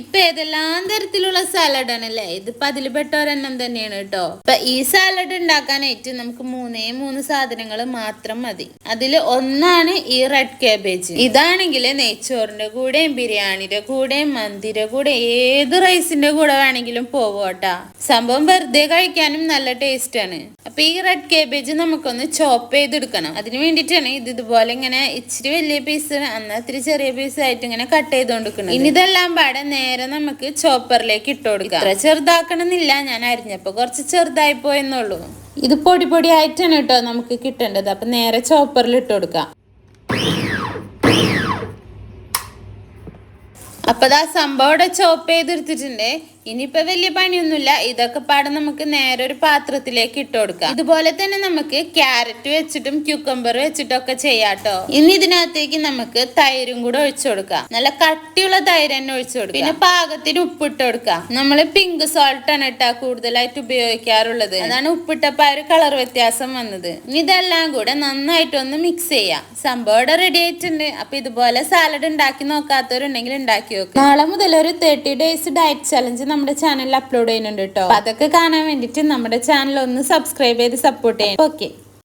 ഇപ്പൊ ഏതെല്ലാം തരത്തിലുള്ള സാലഡ് ആണല്ലേ ഇതിപ്പോ അതിൽ പെട്ട ഒരെണ്ണം തന്നെയാണ് കേട്ടോ. ഇപ്പൊ ഈ സാലഡ് ഉണ്ടാക്കാനായിട്ട് നമുക്ക് മൂന്നേ മൂന്ന് സാധനങ്ങൾ മാത്രം മതി. അതിൽ ഒന്നാണ് ഈ റെഡ് കാബേജ് ഇതാണെങ്കിൽ നെയ്ച്ചോറിന്റെ കൂടെയും ബിരിയാണിയുടെ കൂടെയും മന്തിയുടെ കൂടെ ഏത് റൈസിന്റെ കൂടെ വേണമെങ്കിലും പോവോട്ടാ സംഭവം വെറുതെ കഴിക്കാനും നല്ല ടേസ്റ്റ് ആണ്. അപ്പൊ ഈ റെഡ് കേബേജ് നമുക്കൊന്ന് ചോപ്പ് ചെയ്തെടുക്കണം. അതിന് വേണ്ടിയിട്ടാണ് ഇത് ഇതുപോലെ ഇങ്ങനെ ഇച്ചിരി വലിയ പീസ് എന്നാൽ ഇത്തിരി ചെറിയ പീസ് ആയിട്ട് ഇങ്ങനെ കട്ട് ചെയ്തുകൊണ്ടിരിക്കണം ഇനി ഇതെല്ലാം പാടെ നേരെ നമുക്ക് ചോപ്പറിലേക്ക് ഇട്ട് കൊടുക്കാം. ഇത്ര ചെറുതാക്കണമെന്നില്ല ഞാൻ അരിഞ്ഞപ്പോൾ കുറച്ച് ചെറുതായി പോയെന്നുള്ളൂ ഇത് പൊടി പൊടി ആയിട്ടാണ് കേട്ടോ നമുക്ക് കിട്ടേണ്ടത്. അപ്പം നേരെ ചോപ്പറിൽ ഇട്ട് കൊടുക്കാം. അപ്പൊ അതാ സംഭവം ഇവിടെ ചോപ്പ് ചെയ്തെടുത്തിട്ടുണ്ട്. ഇനിയിപ്പോ വലിയ പണിയൊന്നുമില്ല. ഇതൊക്കെ പാടെ നമുക്ക് നേരെ ഒരു പാത്രത്തിലേക്ക് ഇട്ട് കൊടുക്കാം. ഇതുപോലെ തന്നെ നമുക്ക് ക്യാരറ്റ് വെച്ചിട്ടും ക്യൂക്കമ്പർ വെച്ചിട്ടും ഒക്കെ ചെയ്യാട്ടോ ഇനി ഇതിനകത്തേക്ക് നമുക്ക് തൈരും കൂടെ ഒഴിച്ചു കൊടുക്കാം. നല്ല കട്ടിയുള്ള തൈര് തന്നെ ഒഴിച്ചു കൊടുക്കാം. പിന്നെ പാകത്തിന് ഉപ്പിട്ട് കൊടുക്കാം. നമ്മൾ പിങ്ക് സോൾട്ട് ആണ് ഇട്ടാ കൂടുതലായിട്ട് ഉപയോഗിക്കാറുള്ളത്. അതാണ് ഉപ്പിട്ടപ്പോ ആ ഒരു കളർ വ്യത്യാസം വന്നത്. ഇനി ഇതെല്ലാം കൂടെ നന്നായിട്ടൊന്ന് മിക്സ് ചെയ്യാം. സംഭവം ഇവിടെ റെഡി ആയിട്ടുണ്ട്. അപ്പൊ ഇതുപോലെ സാലഡ് ഉണ്ടാക്കി നോക്കാത്തവരുണ്ടെങ്കിൽ ഉണ്ടാക്കി നോക്കാം. നാളെ മുതൽ ഒരു തേർട്ടി ഡേയ്സ് ഡയറ്റ് ചലഞ്ച് നമ്മുടെ ചാനലിൽ അപ്ലോഡ് ചെയ്യുന്നുണ്ട് കേട്ടോ അതൊക്കെ കാണാൻ വേണ്ടിട്ട് നമ്മുടെ ചാനൽ ഒന്ന് സബ്സ്ക്രൈബ് ചെയ്ത് സപ്പോർട്ട് ചെയ്യണം ഓക്കെ